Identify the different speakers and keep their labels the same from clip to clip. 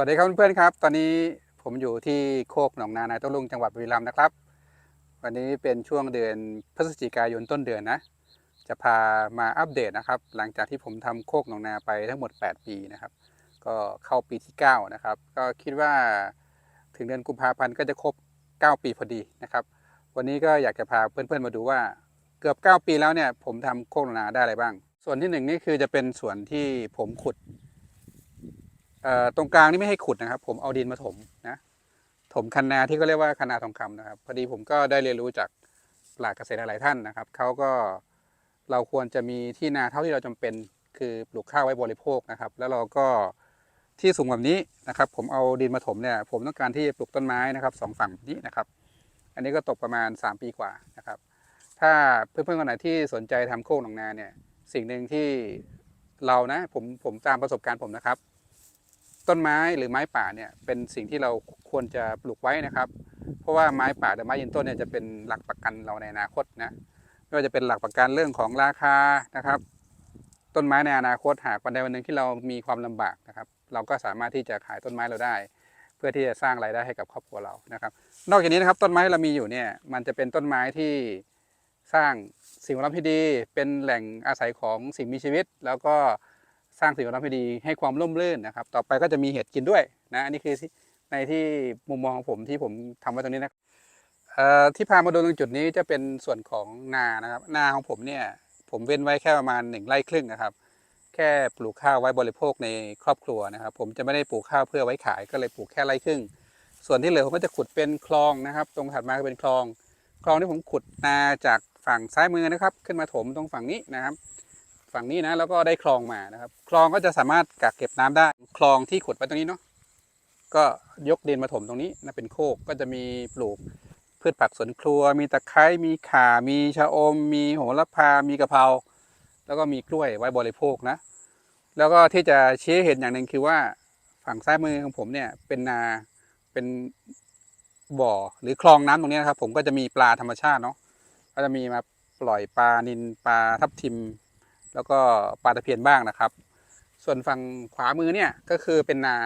Speaker 1: วัสดีครับเพื่อนๆครับ ตอนนี้ผมอยู่ที่โคกหนองนานายต้นลุงจังหวัดบุรีรัมย์นะครับ วันนี้เป็นช่วงเดือนพฤศจิกายนต้นเดือนนะ จะพามาอัปเดตนะครับ หลังจากที่ผมทำโคกหนองนาไปทั้งหมด 8 ปีนะครับ ก็เข้าปีที่ 9 นะครับ ก็คิดว่าถึงเดือนกุมภาพันธ์ก็จะครบ 9 ปีพอดีนะครับ วันนี้ก็อยากจะพาเพื่อนๆมาดูว่าเกือบ 9 ปีแล้วเนี่ยผมทำโคกหนองนาได้อะไรบ้าง ส่วนที่หนึ่งนี่คือจะเป็นส่วนที่ผมขุด ตรงกลางนี่ไม่ให้ขุดนะครับ ผมเอาดินมาถมนะถมคันนาที่เขาเรียกว่าคันนาทองคำนะครับ พอดีผมก็ได้เรียนรู้จากปราชญ์เกษตรหลายท่านนะครับเขาก็เราควรจะมีที่นาเท่าที่เราจำเป็นคือปลูกข้าวไว้บริโภคนะครับ แล้วเราก็ที่สูงแบบนี้นะครับ ผมเอาดินมาถมเนี่ยผมต้องการที่จะปลูกต้นไม้นะครับสองฝั่งนี้นะครับ อันนี้ก็ตกประมาณ 3 ปีกว่านะครับ ถ้าเพื่อนๆคนไหนที่สนใจทำโคกหนองนาเนี่ยสิ่งหนึ่งที่เรานะผมผมตามประสบการณ์ผมนะครับ ต้นไม้หรือไม้ป่าเนี่ยเป็นสิ่งที่เราควรจะปลูกไว้นะครับ เพราะว่าไม้ป่าหรือไม้ยืนต้นเนี่ยจะเป็นหลักประกันเราในอนาคตนะไม่ว่าจะเป็นหลักประกันเรื่องของราคานะครับ ต้นไม้ในอนาคตหากวันใดวันหนึ่งที่เรามีความลำบากนะครับ เราก็สามารถที่จะขายต้นไม้เราได้ เพื่อที่จะสร้างรายได้ให้กับครอบครัวเรานะครับ นอกจากนี้นะครับต้นไม้ที่เรามีอยู่เนี่ยมันจะเป็นต้นไม้ที่สร้างสิ่งแวดล้อมที่ดี เป็นแหล่งอาศัยของสิ่งมีชีวิต แล้วก็ สร้างสิ่งแวดล้อมที่ดีให้ความร่มรื่นนะครับ ต่อไปก็จะมีเห็ดกินด้วยนะอันนี้คือในที่มุมมองของผมที่ผมทำไว้ตรงนี้นะที่พามาดูตรงจุดนี้จะเป็นส่วนของนานะครับ นาของผมเนี่ยผมเว้นไว้แค่ประมาณหนึ่งไร่ครึ่งนะครับ แค่ปลูกข้าวไว้บริโภคในครอบครัวนะครับ ผมจะไม่ได้ปลูกข้าวเพื่อไว้ขายก็เลยปลูกแค่ไร่ครึ่ง ส่วนที่เหลือผมก็จะขุดเป็นคลองนะครับ ตรงถัดมาก็เป็นคลอง คลองที่ผมขุดนาจากฝั่งซ้ายมือนะครับ ขึ้นมาถมตรงฝั่งนี้นะครับ ฝั่งนี้นะแล้วก็ได้คลองมานะครับ คลองก็จะสามารถกักเก็บน้ำได้ คลองที่ขุดไว้ตรงนี้เนาะก็ยกดินมาถมตรงนี้นะเป็นโคกก็จะมีปลูกพืชผักสวนครัว มีตะไคร้มีข่า มีชะอม มีโหระพา มีกะเพราแล้วก็มีกล้วยไว้บริโภคนะ แล้วก็ที่จะชี้ให้เห็นอย่างหนึ่งคือว่าฝั่งซ้ายมือของผมเนี่ยเป็นนาเป็นบ่อหรือคลองน้ำตรงนี้นะครับ ผมก็จะมีปลาธรรมชาติเนาะก็จะมีมาปล่อยปลานินปลาทับทิม แล้วก็ปลาตะเพียนบ้างนะครับ ส่วนฝั่งขวามือเนี่ยก็คือเป็นนา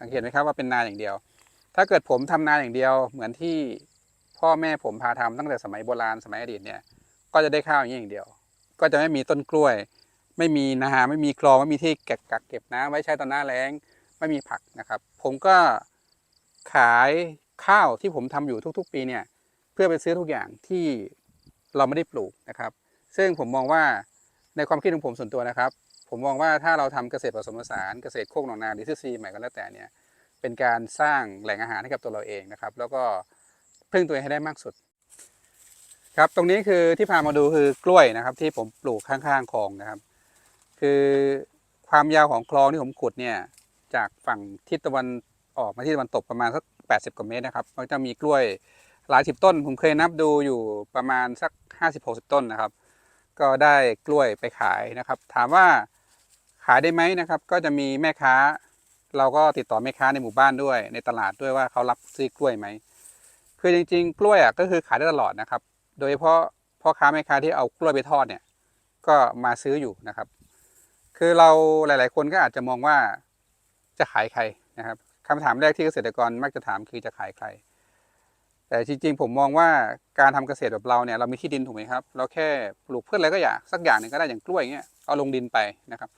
Speaker 1: สังเกตไหมครับว่าเป็นนาอย่างเดียว ถ้าเกิดผมทำนาอย่างเดียวเหมือนที่พ่อแม่ผมพาทำตั้งแต่สมัยโบราณสมัยอดีตเนี่ยก็จะได้ข้าวอย่างนี้อย่างเดียว ก็จะไม่มีต้นกล้วย ไม่มีนาไม่มีคลองไม่มีที่เก็บกักเก็บน้ำไว้ใช้ตอนหน้าแล้งไม่มีผักนะครับ ผมก็ขายข้าวที่ผมทำอยู่ทุก ๆ ปีเนี่ยเพื่อไปซื้อทุกอย่างที่เราไม่ได้ปลูกนะครับ ซึ่งผมมองว่า ในความคิดของผมส่วนตัวนะครับ ผมมองว่าถ้าเราทำเกษตรผสมผสานเกษตรโคกหนองนาหรือซีใหม่ก็แล้วแต่เนี่ยเป็นการสร้างแหล่งอาหารให้กับตัวเราเองนะครับ แล้วก็พึ่งตัวเองให้ได้มากสุด ครับตรงนี้คือที่พามาดูคือกล้วยนะครับ ที่ผมปลูกข้างๆคลองนะครับ คือความยาวของคลองที่ผมขุดเนี่ยจากฝั่งทิศตะวันออกมาที่ตะวันตกประมาณสัก 80 กว่าเมตรนะครับมันจะมีกล้วยหลายสิบต้น ผมเคยนับดูอยู่ประมาณสัก 50-60 ต้นนะครับ ก็ได้กล้วยไปขายนะครับ ถามว่าขายได้ไหมนะครับ ก็จะมีแม่ค้า เราก็ติดต่อแม่ค้าในหมู่บ้านด้วย ในตลาดด้วยว่าเขารับซื้อกล้วยไหมคือจริง ๆ กล้วยอะก็คือขายได้ตลอดนะครับ โดยเฉพาะพ่อค้าแม่ค้าที่เอากล้วยไปทอดเนี่ย ก็มาซื้ออยู่นะครับ คือเราหลาย ๆ คนก็อาจจะมองว่าจะขายใครนะครับคำถามแรกที่เกษตรกรมักจะถามคือจะขายใคร แต่จริงๆ ผมมองว่าการทำเกษตรแบบเราเนี่ยเรามีที่ดินถูกไหมครับ เราแค่ปลูกพืชอะไรก็อยางสักอย่างหนึ่งก็ได้อย่างกล้วยเงี้ยเอาลงดินไปนะครับ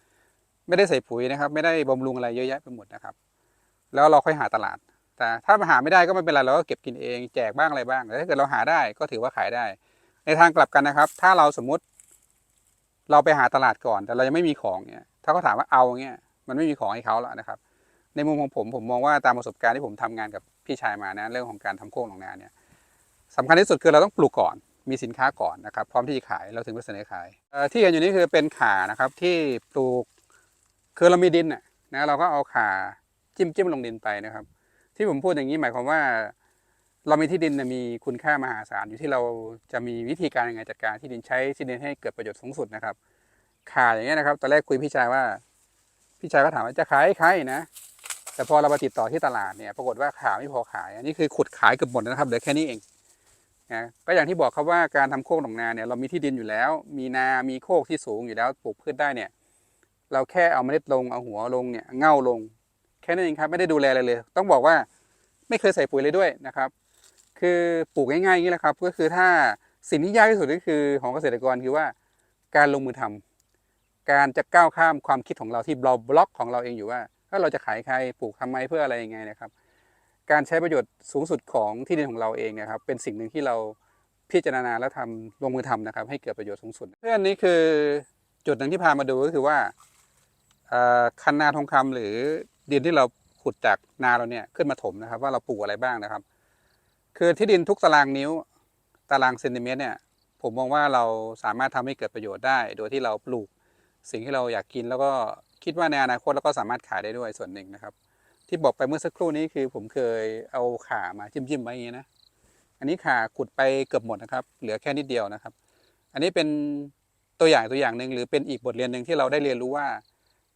Speaker 1: ไม่ได้ใส่ปุ๋ยนะครับ ไม่ได้บำรุงอะไรเยอะแยะไปหมดนะครับ แล้วเราค่อยหาตลาด แต่ถ้าหาไม่ได้ก็ไม่เป็นไรเราก็เก็บกินเองแจกบ้างอะไรบ้างแต่ถ้าเกิดเราหาได้ก็ถือว่าขายได้ ในทางกลับกันนะครับ ถ้าเราสมมติ เราไปหาตลาดก่อน แต่เรายังไม่มีของเนี่ยถ้าเขาถามว่าเอาเงี้ยมันไม่มีของให้เขาแล้วนะครับ ในมุมของผมผมมองว่าตามประสบการณ์ที่ผมทำงานกับพี่ชายมานะเรื่องของการทำโค้งหนองนาเนี่ยสำคัญที่สุดคือเราต้องปลูกก่อนมีสินค้าก่อนนะครับ พร้อมที่จะขายเราถึงไปเสนอขายที่เห็นอยู่นี้คือเป็นข่านะครับที่ปลูกคือเรามีดินนะเราก็เอาข่าจิ้มจิ้มลงดินไปนะครับ ที่ผมพูดอย่างนี้หมายความว่า เรามีที่ดินมีคุณค่ามหาศาลอยู่ที่เราจะมีวิธีการยังไงจัดการที่ดินใช้ที่ดินให้เกิดประโยชน์สูงสุดนะครับข่าอย่างเงี้ยนะครับ ตอนแรกคุยพี่ชายว่า พี่ชายก็ถามว่าจะขายให้ใครนะ แต่พอเราไปติดต่อที่ตลาดเนี่ยปรากฏว่าขาไม่พอขาย อันนี้คือขุดขายเกือบหมดนะครับเหลือแค่นี้เองนะก็อย่างที่บอกครับว่าการทำโคกหนองนาเนี่ยเรามีที่ดินอยู่แล้ว มีนามีโคกที่สูงอยู่แล้วปลูกพืชได้เนี่ย เราแค่เอาเมล็ดลงเอาหัวลงเนี่ยเง่าลง แค่นั้นเองครับไม่ได้ดูแลอะไรเลย ต้องบอกว่าไม่เคยใส่ปุ๋ยเลยด้วยนะครับ คือปลูกง่ายๆอย่างนี้แหละครับ ก็คือถ้าสิ่งที่ยากที่สุดก็คือของเกษตรกรคือว่าการลงมือทำการจะก้าวข้ามความคิดของเราที่เราบล็อกของเราเองอยู่ว่า ถ้าเราจะขายใครปลูกทำไมเพื่ออะไรยังไงนะครับ การใช้ประโยชน์สูงสุดของที่ดินของเราเองนะครับ เป็นสิ่งหนึ่งที่เราพิจารณาและทำลงมือทำนะครับ ให้เกิดประโยชน์สูงสุด เพื่อนนี้คือจุดหนึ่งที่พามาดูก็คือว่าคันนาทองคำหรือดินที่เราขุดจากนาเราเนี่ยขึ้นมาถมนะครับ ว่าเราปลูกอะไรบ้างนะครับ คือที่ดินทุกตารางนิ้วตารางเซนติเมตรเนี่ยผมมองว่าเราสามารถทำให้เกิดประโยชน์ได้ โดยที่เราปลูกสิ่งที่เราอยากกินแล้วก็ คิดว่าในอนาคตเราก็สามารถขายได้ด้วยส่วนหนึ่งนะครับ ที่บอกไปเมื่อสักครู่นี้คือผมเคยเอาขามาจิ้มๆไว้อย่างนี้นะ อันนี้ขาขุดไปเกือบหมดนะครับ เหลือแค่นิดเดียวนะครับ อันนี้เป็นตัวอย่างตัวอย่างหนึ่งหรือเป็นอีกบทเรียนหนึ่งที่เราได้เรียนรู้ว่า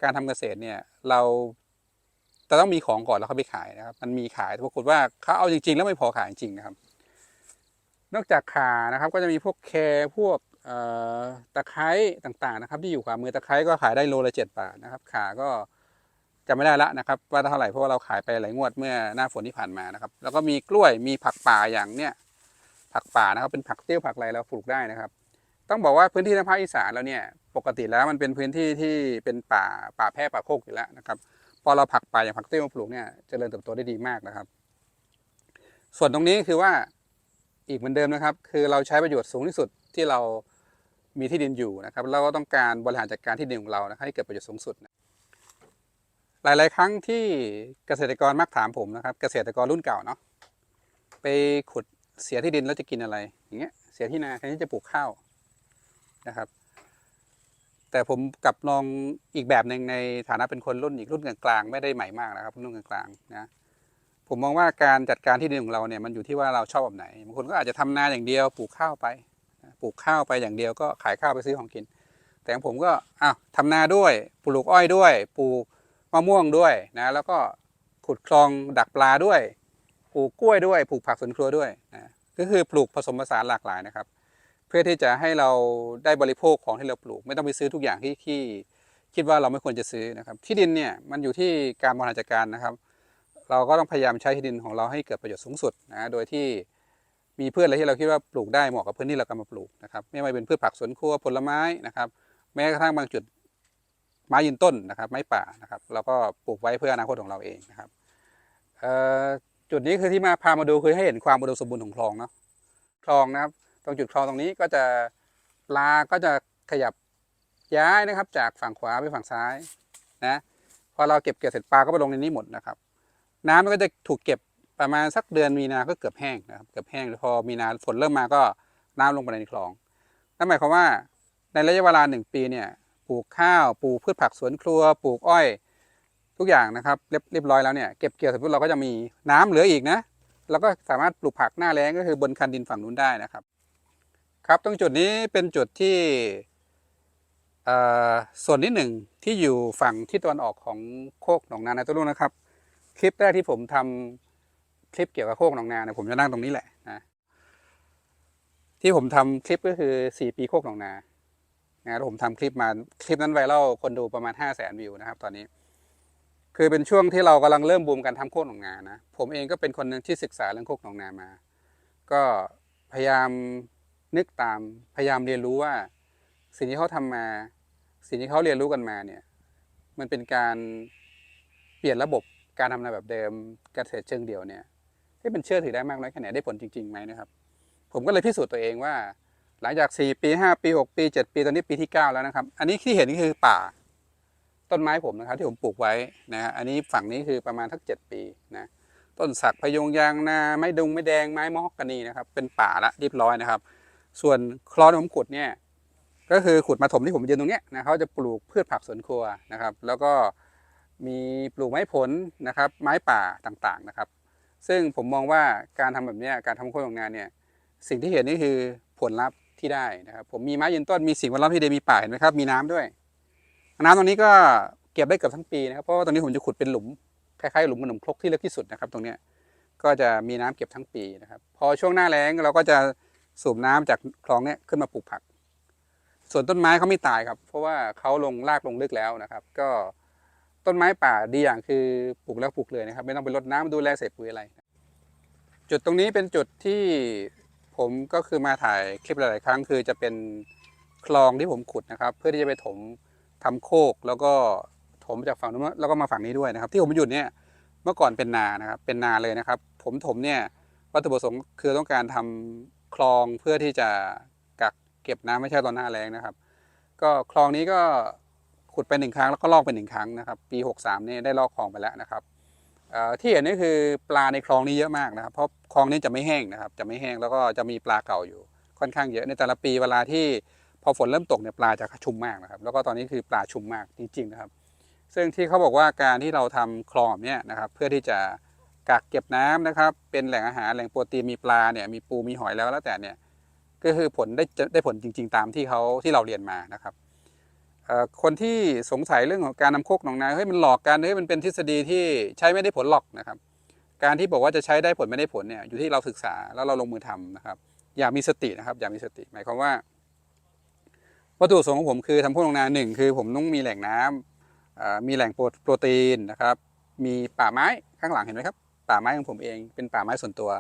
Speaker 1: การทำเกษตรเนี่ยเราจะต้องมีของก่อนแล้วเขาไปขายนะครับ มันมีขายแต่ปรากฏว่าเขาเอาจริง ๆ แล้วไม่พอขายจริงนะครับ นอกจากขานะครับ ก็จะมีพวกแครพวก ตะไคร้ต่างๆนะครับ ที่อยู่ขวามือตะไคร้ก็ขายได้โลละเจ็ดบาทนะครับขาก็จะไม่ได้ละนะครับ ว่าเท่าไหร่เพราะว่าเราขายไปหลายงวดเมื่อหน้าฝนที่ผ่านมานะครับ แล้วก็มีกล้วยมีผักป่าอย่างเนี้ยผักป่านะครับเป็นผักเตี้ยวผักอะไรเราปลูกได้นะครับ ต้องบอกว่าพื้นที่ทางภาคอีสานแล้วเนี่ยปกติแล้วมันเป็นพื้นที่ที่เป็นป่าป่าแพร่ป่าโคกอยู่แล้วนะครับพอเราผักป่าอย่างผักเตี้ยวมาปลูกเนี่ยเจริญเติบโตได้ดีมากนะครับ ส่วนตรงนี้คือว่าอีกเหมือนเดิมนะครับ คือเราใช้ประโยชน์สูงที่สุดที่เรา มีที่ดินอยู่นะครับเราก็ต้องการบริหารจัดการที่ดินของเรานะให้เกิดประโยชน์สูงสุดนะหลาย ๆ ครั้งที่เกษตรกรมักถามผมนะครับ เกษตรกรรุ่นเก่าเนาะไปขุดเสียที่ดินแล้วจะกินอะไร อย่างเงี้ยเสียที่นาแทนที่จะปลูกข้าวนะครับ แต่ผมกลับลองอีกแบบหนึ่งในฐานะเป็นคนรุ่นอีกรุ่นกลางๆไม่ได้ใหม่มากนะครับรุ่นกลางๆนะผมมองว่าการจัดการที่ดินของเราเนี่ยมันอยู่ที่ว่าเราชอบแบบไหนบางคนก็อาจจะทำนาอย่างเดียวปลูกข้าวไป ปลูกข้าวไปอย่างเดียวก็ขายข้าวไปซื้อของกิน แต่งผมก็อ้าวทำนาด้วยปลูกอ้อยด้วยปลูกมะม่วงด้วยนะแล้วก็ขุดคลองดักปลาด้วยปลูกกล้วยด้วยปลูกผักสวนครัวด้วยนะก็คือปลูกผสมผสานหลากหลายนะครับ เพื่อที่จะให้เราได้บริโภคของที่เราปลูก ไม่ต้องไปซื้อทุกอย่างที่ที่คิดว่าเราไม่ควรจะซื้อนะครับ ที่ดินเนี่ยมันอยู่ที่การบริหารจัดการนะครับ เราก็ต้องพยายามใช้ที่ดินของเราให้เกิดประโยชน์สูงสุดนะโดยที่ มีพืชอะไรที่เราคิดว่าปลูกได้เหมาะกับพื้นที่เรากำลังปลูกนะครับ ไม่ว่าเป็นพืชผักสวนครัวผลไม้นะครับ แม้กระทั่งบางจุดไม้ยืนต้นนะครับ ไม้ป่านะครับเราก็ปลูกไว้เพื่ออนาคตของเราเองนะครับจุดนี้คือที่มาพามาดูคือให้เห็นความอุดมสมบูรณ์ของคลองเนาะคลองนะครับ ตรงจุดคลองตรงนี้ก็จะปลาก็จะขยับย้ายนะครับ จากฝั่งขวาไปฝั่งซ้ายนะพอเราเก็บเกี่ยวเสร็จปลาก็ไปลงในนี้หมดนะครับ น้ำมันก็จะถูกเก็บ ประมาณสักเดือนมีนาก็เกือบแห้งนะครับเกือบแห้งพอมีนาฝนเริ่มมาก็น้ำลงไปในคลองนั่นหมายความว่าในระยะเวลาหนึ่งปีเนี่ยปลูกข้าวปลูกพืชผักสวนครัวปลูกอ้อย ทุกอย่างนะครับเรียบเรียบร้อยแล้วเนี่ยเก็บเกี่ยวเสร็จปุ๊บเราก็จะมีน้ำเหลืออีกนะเราก็สามารถปลูกผักหน้าแล้งก็คือบนคันดินฝั่งนู้นได้นะครับ ครับตรงจุดนี้เป็นจุดที่ส่วนที่หนึ่งที่อยู่ฝั่งที่ตะวันออกของโคกหนองนาในตัวลูกนะครับ คลิปแรกที่ผมทำ คลิปเกี่ยวกับโคกหนองนาเนี่ยผมจะนั่งตรงนี้แหละนะที่ผมทำคลิปก็คือสี่ปีโคกหนองนานะผมทำคลิปมาคลิปนั้นไวรัลคนดูประมาณห้าแสนวิวนะครับ ตอนนี้ คือเป็นช่วงที่เรากำลังเริ่มบูมการทำโคกหนองนานะผมเองก็เป็นคนหนึ่งที่ศึกษาเรื่องโคกหนองนามา ก็พยายามนึกตามพยายามเรียนรู้ว่า สิ่งที่เขาทำมา สิ่งที่เขาเรียนรู้กันมาเนี่ยมันเป็นการเปลี่ยนระบบการทำนาแบบเดิมเกษตรเชิงเดี่ยวเนี่ย ที่เป็นเชื่อถือได้มากน้อยแค่ไหนได้ผลจริงๆไหมนะครับ ผมก็เลยพิสูจน์ตัวเองว่า หลังจาก 4 ปี 5 ปี 6 ปี 7 ปีตอนนี้ปีที่ 9 แล้วนะครับ อันนี้ที่เห็นนี่คือป่า ต้นไม้ผมนะครับ ที่ผมปลูกไว้นะฮะอันนี้ฝั่งนี้คือประมาณทัก 7 ปีนะต้นสักพยงยางนาไม้ดุงไม้แดงไม้มอฮอกกานีนะครับเป็นป่าละเรียบร้อยนะครับ ส่วนคลอนผมขุดเนี่ยก็คือขุดมาถมที่ผมยืนตรงเนี้ยนะเขาจะปลูกพืชผักสวนครัวนะครับ แล้วก็มีปลูกไม้ผลนะครับ ไม้ป่าต่างๆนะครับ ซึ่งผมมองว่าการทำแบบนี้การทำโครงงานเนี่ยสิ่งที่เห็นนี่คือผลลัพธ์ที่ได้นะครับผมมีไม้ยืนต้นมีสิ่งแวดล้อมที่ดีมีป่าเห็นไหมครับมีน้ำด้วย น้ำตรงนี้ก็เก็บได้เกือบทั้งปีนะครับเพราะว่าตรงนี้ผมจะขุดเป็นหลุมคล้ายๆหลุมขนมครกที่เล็กที่สุดนะครับ ตรงนี้ก็จะมีน้ำเก็บทั้งปีนะครับพอช่วงหน้าแล้งเราก็จะสูบน้ำจากคลองเนี้ยขึ้นมาปลูกผัก ส่วนต้นไม้เขาไม่ตายครับ เพราะว่าเขาลงรากลงลึกแล้วนะครับ ก็ ต้นไม้ป่าดีอย่างคือปลูกแล้วปลูกเลยนะครับ ไม่ต้องไปรดน้ำดูแลใส่ปุ๋ยอะไร จุดตรงนี้เป็นจุดที่ผมก็คือมาถ่ายคลิปหลาย ๆ ครั้ง คือจะเป็นคลองที่ผมขุดนะครับ เพื่อที่จะไปถมทำโคกแล้วก็ถมจากฝั่งนู้นแล้วก็มาฝั่งนี้ด้วยนะครับ ที่ผมหยุดเนี่ยเมื่อก่อนเป็นนานะครับเป็นนาเลยนะครับ ผมถมเนี่ยวัตถุประสงค์คือต้องการทำคลองเพื่อที่จะกักเก็บน้ำไม่ใช่ตอนหน้าแล้งนะครับ ก็คลองนี้ก็ ขุดไปหนึ่งครั้งแล้วก็ลอกไปหนึ่งครั้งนะครับ ปี 63นี่ได้ลอกคลองไปแล้วนะครับที่เห็นนี่คือปลาในคลองนี้เยอะมากนะครับ เพราะคลองนี้จะไม่แห้งนะครับ จะไม่แห้งแล้วก็จะมีปลาเก่าอยู่ค่อนข้างเยอะในแต่ละปีเวลาที่พอฝนเริ่มตกเนี่ยปลาจะชุมมากนะครับ แล้วก็ตอนนี้คือปลาชุมมากจริงๆนะครับ ซึ่งที่เขาบอกว่าการที่เราทำคลองเนี้ยนะครับ เพื่อที่จะกักเก็บน้ำนะครับ เป็นแหล่งอาหารแหล่งโปรตีนมีปลาเนี่ยมีปูมีหอยแล้วแล้วแต่เนี่ยก็คือผลได้ได้ผลจริง ๆ ตามที่เขาที่เราเรียนมานะครับ คนที่สงสัยเรื่องของการนำโคกหนองนาเฮ้ยมันหลอกกันเฮ้ยมันเป็นทฤษฎีที่ใช้ไม่ได้ผลหรอกนะครับ การที่บอกว่าจะใช้ได้ผลไม่ได้ผลเนี่ยอยู่ที่เราศึกษาแล้วเราลงมือทำนะครับ อย่ามีสตินะครับ อย่ามีสติ หมายความว่าวัตถุประสงค์ของผมคือทำโคกหนองนาหนึ่งคือผมต้องมีแหล่งน้ำเอ่อมีแหล่งโปรตีนนะครับ มีป่าไม้ข้างหลังเห็นไหมครับ ป่าไม้ของผมเองเป็นป่าไม้ส่วนตัว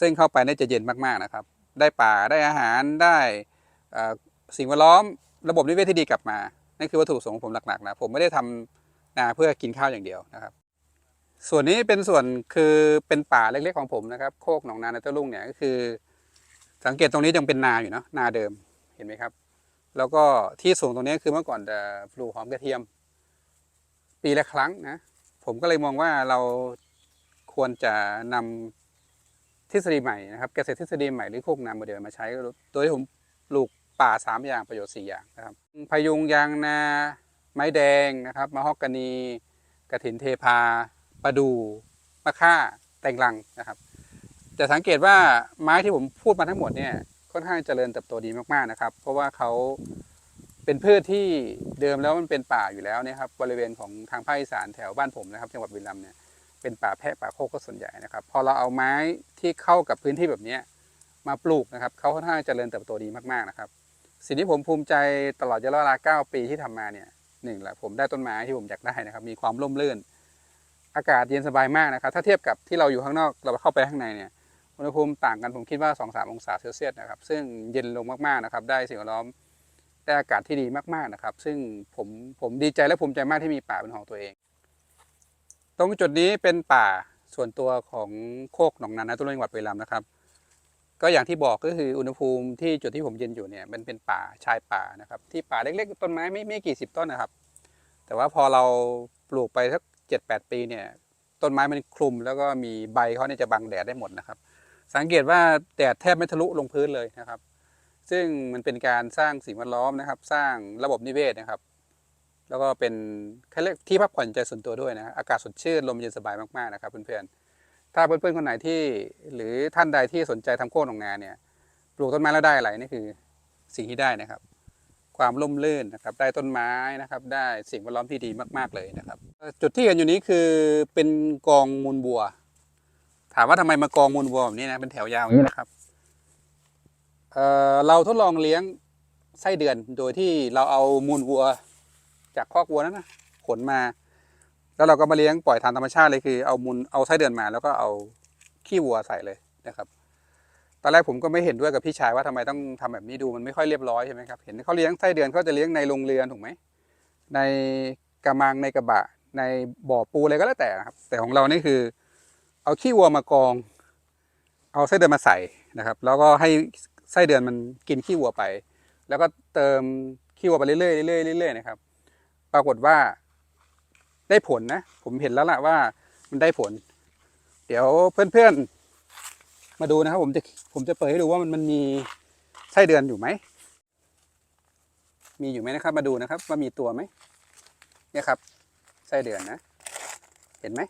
Speaker 1: ซึ่งเข้าไปเนี่ยจะเย็นมากๆนะครับ ได้ป่าได้อาหารได้สิ่งแวดล้อมระบบนิเวศที่ดีกลับมา นั่นคือวัตถุประสงค์ของผมหลักๆนะผมไม่ได้ทำนาเพื่อกินข้าวอย่างเดียวนะครับส่วนนี้เป็นส่วนคือเป็นป่าเล็กๆของผมนะครับ โคกหนองนาในเต้าลุ่งเนี่ยก็คือ สังเกตตรงนี้ยังเป็นนาอยู่เนาะนาเดิมเห็นไหมครับ แล้วก็ที่สูงตรงนี้คือเมื่อก่อนจะปลูกหอมกระเทียม ปีละครั้งนะผมก็เลยมองว่าเราควรจะนำทฤษฎีใหม่นะครับ เกษตรทฤษฎีใหม่หรือโคกนาโมเดลมาใช้โดยผมปลูก ป่า 3 อย่างประโยชน์ 4 อย่างนะครับพยุงยางนา ไม้แดงนะครับมะฮอกกานีกระถินเทพาประดูมะค่าแตงลังนะครับ จะสังเกตว่าไม้ที่ผมพูดมาทั้งหมดเนี่ยค่อนข้างเจริญเติบโตดีมากๆนะครับ เพราะว่าเขาเป็นพืชที่เดิมแล้วมันเป็นป่าอยู่แล้วนะครับบริเวณของทางภาคอีสานแถวบ้านผมนะครับจังหวัดบุรีรัมย์เนี่ยเป็นป่าแพะป่าโคกก็ส่วนใหญ่นะครับพอเราเอาไม้ที่เข้ากับพื้นที่แบบนี้มาปลูกนะครับเขาค่อนข้างเจริญเติบโตดีมากๆนะครับ สิ่งที่ผมภูมิใจตลอดระยะเวลา 9 ปีที่ทำมาเนี่ยหนึ่งแหละผมได้ต้นไม้ที่ผมอยากได้นะครับ มีความร่มรื่น อากาศเย็นสบายมากนะครับ ถ้าเทียบกับที่เราอยู่ข้างนอกเราเข้าไปข้างในเนี่ยอุณหภูมิต่างกันผมคิดว่า 2-3 องศาเซลเซียสนะครับ ซึ่งเย็นลงมากๆนะครับ ได้สิ่งแวดล้อมได้อากาศที่ดีมากๆนะครับ ซึ่งผมผมดีใจและภูมิใจมากที่มีป่าเป็นของตัวเอง ตรงจุดนี้เป็นป่าส่วนตัวของโคกหนองนานะตุลจังหวัดบุรีรัมย์นะครับ ก็อย่างที่บอกก็คืออุณหภูมิที่จุดที่ผมยืนอยู่เนี่ยมันเป็นป่าชายป่านะครับ ที่ป่าเล็กๆต้นไม้ไม่ไม่กี่สิบต้นนะครับ แต่ว่าพอเราปลูกไปสักเจ็ดแปดปีเนี่ยต้นไม้มันคลุม แล้วก็มีใบเขาเนี่ยจะบังแดดได้หมดนะครับ สังเกตว่าแดดแทบไม่ทะลุลงพื้นเลยนะครับ ซึ่งมันเป็นการสร้างสิ่งแวดล้อมนะครับ สร้างระบบนิเวศนะครับ แล้วก็เป็นที่พักผ่อนใจส่วนตัวด้วยนะอากาศสดชื่นลมเย็นสบายมากๆนะครับเพื่อนๆ ถ้าเพื่อนๆคนไหนที่หรือท่านใดที่สนใจทำโค่นหนองนาเนี่ย ปลูกต้นไม้แล้วได้อะไรนี่คือสิ่งที่ได้นะครับ ความร่มรื่นนะครับ ได้ต้นไม้นะครับ ได้สิ่งแวดล้อมที่ดีมาก ๆเลยนะครับ จุดที่เห็นอยู่นี้คือเป็นกองมูลบัว ถามว่าทำไมมากองมูลบัวแบบนี้นะเป็นแถวยาวอย่างนี้นะครับเเราทดลองเลี้ยงไส้เดือนโดยที่เราเอามูลวัว จากคอกวัวนั้นนะขนมา แล้วเราก็มาเลี้ยงปล่อยทางธรรมชาติเลยคือเอามูลเอาไส้เดือนมา แล้วก็เอาขี้วัวใส่เลยนะครับ ตอนแรกผมก็ไม่เห็นด้วยกับพี่ชายว่าทำไมต้องทำแบบนี้ดูมันไม่ค่อยเรียบร้อยใช่ไหมครับเห็นเขาเลี้ยงไส้เดือนเขาจะเลี้ยงในโรงเรือนถูกไหมในกระมังในกระบะ ในบ่อปูอะไรก็แล้วแต่นะครับ แต่ของเรานี่คือ เอาขี้วัวมากอง เอาไส้เดือนมาใส่นะครับ แล้วก็ให้ไส้เดือนมันกินขี้วัวไป แล้วก็เติมขี้วัวไปเรื่อยๆเรื่อยๆเรื่อยๆนะครับ ปรากฏว่า ได้ผลนะ ผมเห็นแล้วล่ะว่ามันได้ผล เดี๋ยวเพื่อนๆ มาดูนะครับ ผมจะผมจะเปิดให้ดูว่ามันมันมีไส้เดือนอยู่ไหม มีอยู่ไหมนะครับ มาดูนะครับ ว่ามีตัวไหมเนี่ยครับไส้เดือนนะ เห็นไหม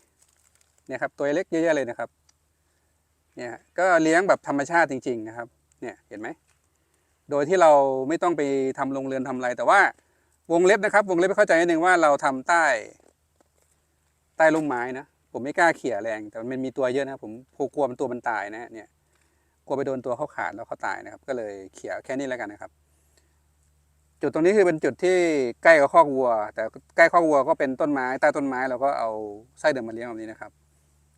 Speaker 1: เนี่ยครับตัวเล็กเยอะๆเลยนะครับ เนี่ยก็เลี้ยงแบบธรรมชาติจริง ๆ นะครับ เนี่ยเห็นไหมโดยที่เราไม่ต้องไปทำโรงเรือนทำอะไรแต่ว่า วงเล็บนะครับ วงเล็บให้เข้าใจนิดนึงว่าเราทำใต้ ใต้ร่มไม้นะผมไม่กล้าเขี่ยแรง แต่มันมีตัวเยอะนะผมกลัวมันตัวมันตายนะเนี่ยกลัวไปโดนตัวเขาขาดแล้วเขาตายนะครับ ก็เลยเขี่ยแค่นี้แล้วกันนะครับ จุดตรงนี้คือเป็นจุดที่ใกล้กับคอกวัว แต่ใกล้คอกวัวก็เป็นต้นไม้ใต้ต้นไม้เราก็เอาไส้เดือนมาเลี้ยงแบบนี้นะครับ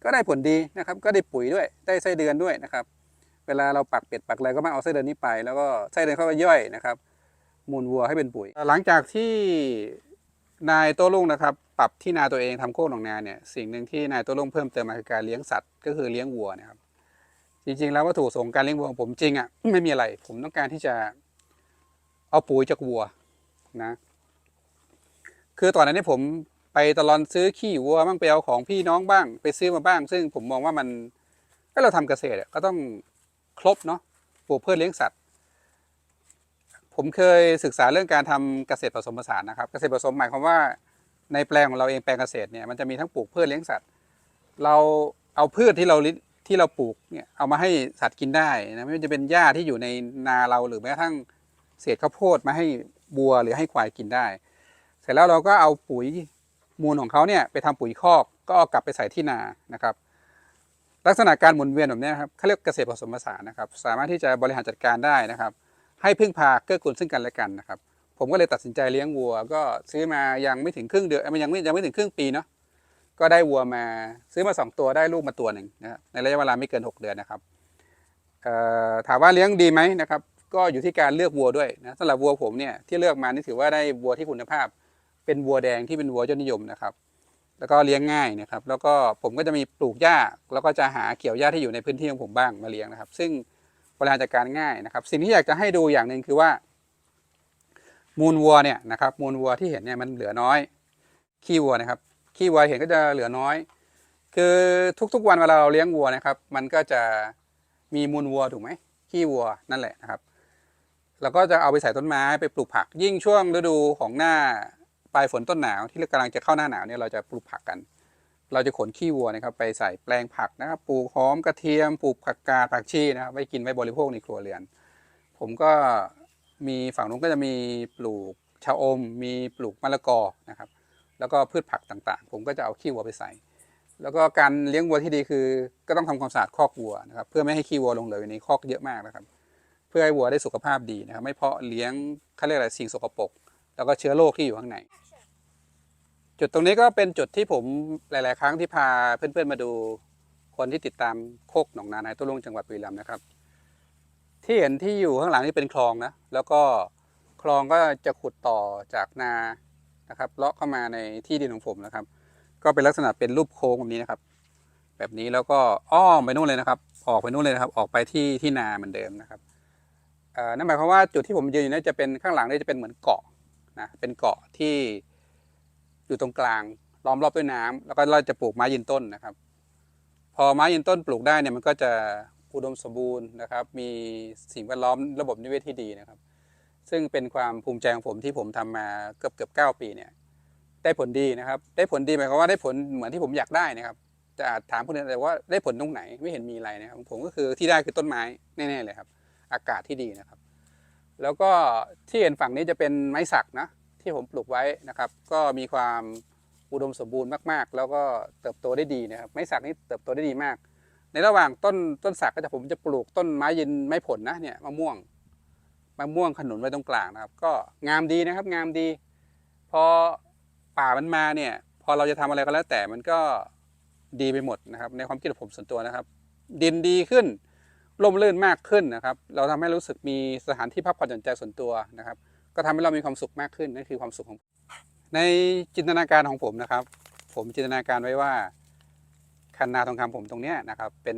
Speaker 1: ก็ได้ผลดีนะครับ ก็ได้ปุ๋ยด้วยได้ไส้เดือนด้วยนะครับ เวลาเราปักเป็ดปักอะไรก็มาเอาไส้เดือนนี้ไป แล้วก็ไส้เดือนเขาก็ย่อยนะครับ มูลวัวให้เป็นปุ๋ย หลังจากที่ นายโต้รุ่งนะครับ ปรับที่นาตัวเองทำโคกหนองนาเนี่ยสิ่งหนึ่งที่นายโต้รุ่งเพิ่มเติมมาคือการเลี้ยงสัตว์ก็คือเลี้ยงวัวนะครับ จริงๆ แล้ววัตถุประสงค์การเลี้ยงวัวของผมจริงอะไม่มีอะไร ผมต้องการที่จะเอาปุ๋ยจากวัวนะ คือตอนนั้นนี่ผมไปตลอนซื้อขี้วัวบ้างไปเอาของพี่น้องบ้าง ไปซื้อมาบ้าง ซึ่งผมมองว่ามันถ้าเราทำเกษตรก็ต้องครบเนาะปลูกเพื่อเลี้ยงสัตว์ ผมเคยศึกษาเรื่องการทำเกษตรผสมผสานนะครับ เกษตรผสมหมายความว่าในแปลงของเราเองแปลงเกษตรเนี่ยมันจะมีทั้งปลูกพื่อเลี้ยงสัตว์ เราเอาพืชที่เราที่เราปลูกเนี่ยเอามาให้สัตว์กินได้นะไม่ว่าจะเป็นหญ้าที่อยู่ในนาเราหรือแม้กระทั่งเศษข้าวโพดมาให้บัวหรือให้ควายกินได้ เสร็จแล้วเราก็เอาปุ๋ยมูลของเขาเนี่ยไปทำปุ๋ยคอกก็เอากลับไปใส่ที่นานะครับ ลักษณะการหมุนเวียนแบบนี้ครับเขาเรียกเกษตรผสมผสานนะครับ สามารถที่จะบริหารจัดการได้นะครับ ให้พึ่งพาเกื้อกูลซึ่งกันและกันนะครับ ผมก็เลยตัดสินใจเลี้ยงวัว ก็ซื้อมายังไม่ถึงครึ่งเดือนมันยังไม่ยังไม่ถึงครึ่งปีเนาะก็ได้วัวมาซื้อมาสองตัวได้ลูกมาตัวหนึ่งนะในระยะเวลาไม่เกิน 6 เดือนนะครับถามว่าเลี้ยงดีไหมนะครับ ก็อยู่ที่การเลือกวัวด้วยนะสำหรับวัวผมเนี่ยที่เลือกมานี่ถือว่าได้วัวที่คุณภาพ เป็นวัวแดงที่เป็นวัวยอดนิยมนะครับ แล้วก็เลี้ยงง่ายนะครับ แล้วก็ผมก็จะมีปลูกหญ้าแล้วก็จะหาเกี่ยวหญ้าที่อยู่ในพื้นที่ของผมบ้างมาเลี้ยงนะครับ ซึ่ง บริหารจัดการง่ายนะครับ สิ่งที่อยากจะให้ดูอย่างหนึ่งคือว่า มูลวัวเนี่ยนะครับ มูลวัวที่เห็นเนี่ยมันเหลือน้อย ขี้วัวนะครับ ขี้วัวเห็นก็จะเหลือน้อย คือทุกๆวันเวลาเราเลี้ยงวัวนะครับ มันก็จะมีมูลวัวถูกไหมขี้วัวนั่นแหละนะครับแล้วก็จะเอาไปใส่ต้นไม้ไปปลูกผัก ยิ่งช่วงฤดูของหน้าปลายฝนต้นหนาวที่กำลังจะเข้าหน้าหนาวเนี่ยเราจะปลูกผักกัน เราจะขนขี้วัวนะครับไปใส่แปลงผักนะครับปลูกหอมกระเทียมปลูกผักกาดผักชีนะครับไว้กินไว้บริโภคในครัวเรือน ผมก็มีฝั่งนู้นก็จะมีปลูกชะอม มีปลูกมะละกอนะครับ แล้วก็พืชผักต่างๆ ผมก็จะเอาขี้วัวไปใส่ แล้วก็การเลี้ยงวัวที่ดีคือ ก็ต้องทำความสะอาดคอกวัวนะครับเพื่อไม่ให้ขี้วัวลงเหลวในคอกเยอะมากนะครับ เพื่อให้วัวได้สุขภาพดีนะครับไม่เพาะเลี้ยงเขาเรียกอะไรสิ่งสกปรกแล้วก็เชื้อโรคที่อยู่ข้างใน จุดตรงนี้ก็เป็นจุดที่ผมหลาย ๆ ครั้งที่พาเพื่อน ๆ มาดูคนที่ติดตามโคกหนองนาในตุลุงจังหวัดบุรีรัมย์นะครับ ที่เห็นที่อยู่ข้างหลังนี่เป็นคลองนะ แล้วก็คลองก็จะขุดต่อจากนานะครับเลาะเข้ามาในที่ดินของผมนะครับ ก็เป็นลักษณะเป็นรูปโค้งแบบนี้นะครับ แบบนี้แล้วก็อ้อมไปนู่นเลยนะครับ ออกไปนู่นเลยนะครับ ออกไปที่ที่นาเหมือนเดิมนะครับเอ่อนั่นหมายความว่าจุดที่ผมยืนอยู่นี้จะเป็นข้างหลังนี่จะเป็นเหมือนเกาะนะเป็นเกาะที่ อยู่ตรงกลางล้อมรอบด้วยน้ำแล้วก็เราจะปลูกไม้ยืนต้นนะครับ พอไม้ยืนต้นปลูกได้เนี่ยมันก็จะอุดมสมบูรณ์นะครับ มีสิ่งแวดล้อมระบบนิเวศที่ดีนะครับ ซึ่งเป็นความภูมิใจของผมที่ผมทำมาเกือบเกือบเก้าปีเนี่ย ได้ผลดีนะครับ ได้ผลดีหมายความว่าได้ผลเหมือนที่ผมอยากได้นะครับ จะอาจถามคนอื่นแต่ว่าได้ผลตรงไหนไม่เห็นมีอะไรนะครับ ผมก็คือที่ได้คือต้นไม้แน่ๆเลยครับ อากาศที่ดีนะครับ แล้วก็ที่เห็นฝั่งนี้จะเป็นไม้สักนะ ที่ผมปลูกไว้นะครับ ก็มีความอุดมสมบูรณ์มากๆ แล้วก็เติบโตได้ดีนะครับ ไม้สักนี้เติบโตได้ดีมาก ในระหว่างต้นต้นสักก็จะผมจะปลูกต้นไม้ยืนไม้ผลนะเนี่ยมะม่วงมะม่วงขนุนไว้ตรงกลางนะครับ ก็งามดีนะครับ งามดี พอป่ามันมาเนี่ย พอเราจะทำอะไรก็แล้ว แต่มันก็ดีไปหมดนะครับ ในความคิดของผมส่วนตัวนะครับ ดินดีขึ้นร่มรื่นมากขึ้นนะครับ เราทำให้รู้สึกมีสถานที่พักผ่อนหย่อนใจส่วนตัวนะครับ ก็ทำให้เรามีความสุขมากขึ้นนั่นคือความสุขของ ในจินตนาการของผมนะครับ ผมจินตนาการไว้ว่าคันนาทองคำผมตรงเนี้ยนะครับ เป็น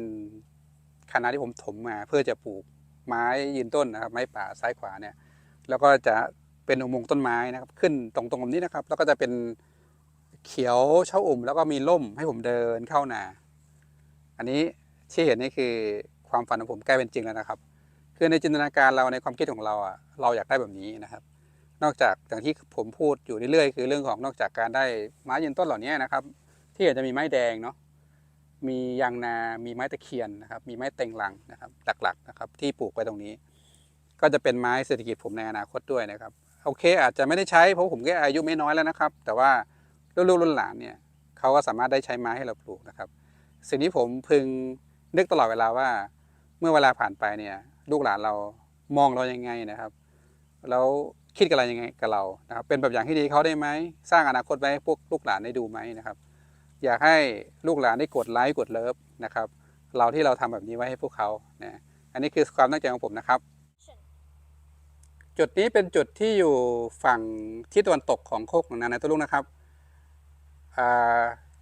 Speaker 1: คันนาที่ผมถมมา เพื่อจะปลูกไม้ยืนต้นนะครับ ไม้ป่าซ้ายขวาเนี่ย แล้วก็จะเป็นอุโมงค์ต้นไม้นะครับ ขึ้นตรงตรงนี้นะครับ แล้วก็จะเป็นเขียวเช่าอุ่ม แล้วก็มีร่มให้ผมเดินเข้านา อันนี้ที่เห็นนี่คือความฝันของผมใกล้เป็นจริงแล้วนะครับ คือในจินตนาการเราในความคิดของเราอะเราอยากได้แบบนี้นะครับ นอกจากอย่างที่ผมพูดอยู่เรื่อยๆคือเรื่องของนอกจากการได้ไม้ยืนต้นเหล่านี้นะครับ ที่เห็นจะมีไม้แดงเนาะมียางนา มีไม้ตะเคียนนะครับ มีไม้เต็งลังนะครับ หลักๆนะครับ ที่ปลูกไว้ตรงนี้ ก็จะเป็นไม้เศรษฐกิจผมในอนาคตด้วยนะครับ โอเค อาจจะไม่ได้ใช้เพราะผมก็อายุไม่น้อยแล้วนะครับ แต่ว่าลูกๆรุ่นหลานเนี่ยเขาก็สามารถได้ใช้ไม้ให้เราปลูกนะครับ สิ่งที่ผมพึงนึกตลอดเวลาว่า เมื่อเวลาผ่านไปเนี่ย ลูกหลานเรามองเรายังไงนะครับ แล้วคิดกับอะไรยังไงกับเรานะครับ เป็นแบบอย่างที่ดีเขาได้ไหมสร้างอนาคตไว้ให้พวกลูกหลานได้ดูไหมนะครับ อยากให้ลูกหลานได้กดไลค์กดเลิฟนะครับ เราที่เราทำแบบนี้ไว้ให้พวกเขานะอันนี้คือความตั้งใจของผมนะครับ จุดนี้เป็นจุดที่อยู่ฝั่งที่ตะวันตกของโคกหนองนาในตัวลุงนะครับ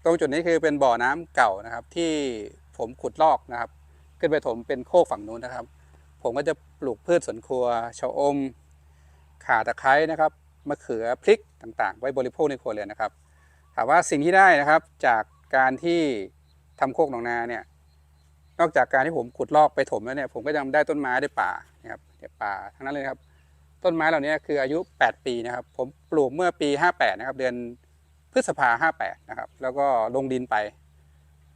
Speaker 1: ตรงจุดนี้คือเป็นบ่อน้ำเก่านะครับ ที่ผมขุดลอกนะครับ ขึ้นไปถมเป็นโคกฝั่งนู้นนะครับ ผมก็จะปลูกพืชสวนครัวชะอม ข่าตะไคร้นะครับมะเขือพริกต่างๆ ไว้บริโภคในครัวเรือนนะครับ ถามว่าสิ่งที่ได้นะครับจากการที่ทำโคกหนองนาเนี่ยนอกจากการที่ผมขุดลอกไปถมแล้วเนี่ยผมก็ยังได้ต้นไม้ได้ป่านะครับเนี่ยป่าทั้งนั้นเลยครับ ต้นไม้เหล่านี้คืออายุ 8 ปีนะครับ ผมปลูกเมื่อปี 58 นะครับ เดือนพฤษภา58 นะครับ แล้วก็ลงดินไป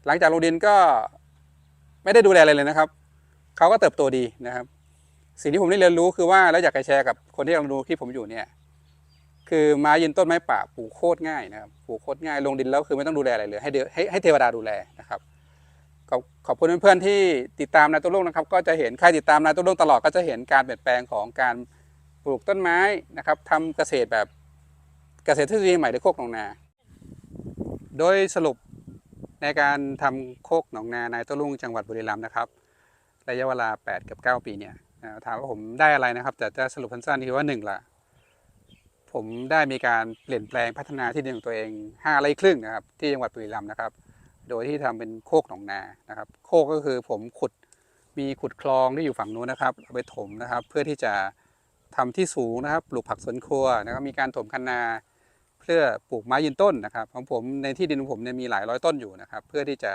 Speaker 1: หลังจากลงดินก็ไม่ได้ดูแลอะไรเลยนะครับ เขาก็เติบโตดีนะครับ สิ่งที่ผมได้เรียนรู้คือว่าแล้วอยากจะแชร์กับคนที่กำลังดูคลิปผมอยู่เนี่ย คือไม้ยืนต้นไม้ป่าปลูกโคตรง่ายนะครับปลูกโคตรง่ายลงดินแล้วคือไม่ต้องดูแลอะไรเลยให้เดให้ให้เทวดาดูแลนะครับขอบขอบคุณเพื่อนๆที่ติดตามนายตุ้ลุงนะครับ ก็จะเห็นใครติดตามนายตุ้ลุงตลอดก็จะเห็นการเปลี่ยนแปลงของการปลูกต้นไม้นะครับทำเกษตรแบบเกษตรทฤษฎีใหม่ในโคกหนองนา โดยสรุปในการทำโคกหนองนาในตุ้ลุงจังหวัดบุรีรัมย์นะครับ ระยะเวลา 8 กับ 9 ปีเนี่ยถามว่าผมได้อะไรนะครับ แต่จะสรุปสั้นๆคือว่าหนึ่งละผมได้มีการเปลี่ยนแปลงพัฒนาที่ดินของตัวเอง 5 ไร่ครึ่งนะครับ ที่จังหวัดบุรีรัมย์นะครับ โดยที่ทำเป็นโคกหนองนานะครับ โคกก็คือผมขุดมีขุดคลองที่อยู่ฝั่งนู้นนะครับเอาไปถมนะครับ เพื่อที่จะทำที่สูงนะครับ ปลูกผักสวนครัวนะครับมีการถมคันนา เพื่อปลูกไม้ยืนต้นนะครับ ของผมในที่ดินของผมเนี่ยมีหลายร้อยต้นอยู่นะครับ เพื่อที่จะ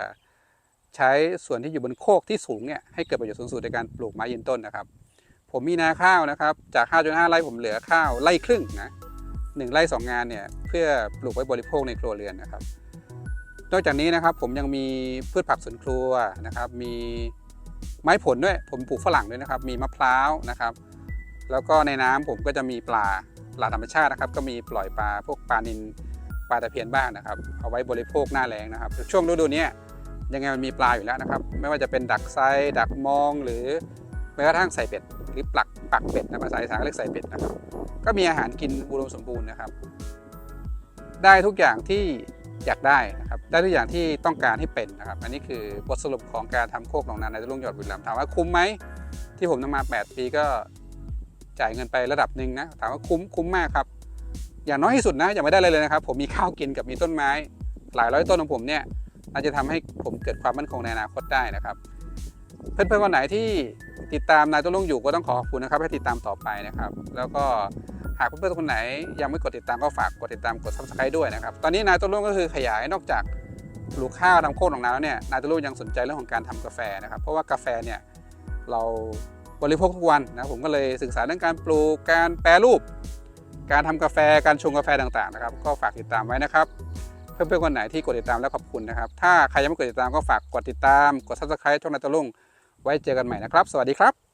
Speaker 1: ใช้ส่วนที่อยู่บนโคกที่สูงเนี่ยให้เกิดประโยชน์สูงสุดในการปลูกไม้ยืนต้นนะครับ ผมมีนาข้าวนะครับ จาก 5.5 ไร่ผมเหลือข้าวไร่ครึ่งนะหนึ่งไร่สองงานเนี่ยเพื่อปลูกไว้บริโภคในครัวเรือนนะครับ นอกจากนี้นะครับผมยังมีพืชผักสวนครัวนะครับ มีไม้ผลด้วยผมปลูกฝรั่งด้วยนะครับ มีมะพร้าวนะครับ แล้วก็ในน้ำผมก็จะมีปลาปลาธรรมชาตินะครับ ก็มีปล่อยปลาพวกปลานิลปลาตะเพียนบ้างนะครับ เอาไว้บริโภคหน้าแล้งนะครับช่วงฤดูนี้ ยังไงมันมีปลาอยู่แล้วนะครับ ไม่ว่าจะเป็นดักไซดักมองหรือแม้กระทั่งใส่เป็ด หรือปลักปักเป็ดนะภาษาอีสานเรียกใส่เป็ดนะครับ ก็มีอาหารกินอุดมสมบูรณ์นะครับ ได้ทุกอย่างที่อยากได้นะครับ ได้ทุกอย่างที่ต้องการให้เป็นนะครับ อันนี้คือบทสรุปของการทำโคกหนองนาในตะลุงหยอดบุรีรัมย์ถามว่าคุ้มไหมที่ผมทำมา 8 ปีก็จ่ายเงินไประดับหนึ่งนะถามว่าคุ้มคุ้มมากครับ อย่างน้อยที่สุดนะยังไม่ได้เลยเลยนะครับ ผมมีข้าวกินกับมีต้นไม้ หลายร้อยต้นของผมเนี่ย น่าจะทำให้ผมเกิดความมั่นคงในอนาคตได้นะครับ เพื่อนๆคนไหนที่ติดตามนายตุ้ลุงอยู่ก็ต้องขอขอบคุณนะครับให้ติดตามต่อไปนะครับ แล้วก็หากเพื่อนๆคนไหนยังไม่กดติดตามก็ฝากกดติดตามกด subscribe ด้วยนะครับ ตอนนี้นายตุ้ลุงก็คือขยายนอกจากปลูกข้าวทำโคกหนองนาแล้วเนี่ยนายตุ้ลุงยังสนใจเรื่องของการทำกาแฟนะครับ เพราะว่ากาแฟเนี่ยเราบริโภคทุกวันนะผมก็เลยศึกษาเรื่องการปลูกการแปรรูป การทำกาแฟการชงกาแฟต่างๆนะครับ ก็ฝากติดตามไว้นะครับ เพื่อนๆคนไหนที่กดติดตามแล้วขอบคุณนะครับ ถ้าใครยังไม่กดติดตามก็ฝากกดติดตาม กด subscribe ช่องนาตะลุงไว้เจอกันใหม่นะครับ สวัสดีครับ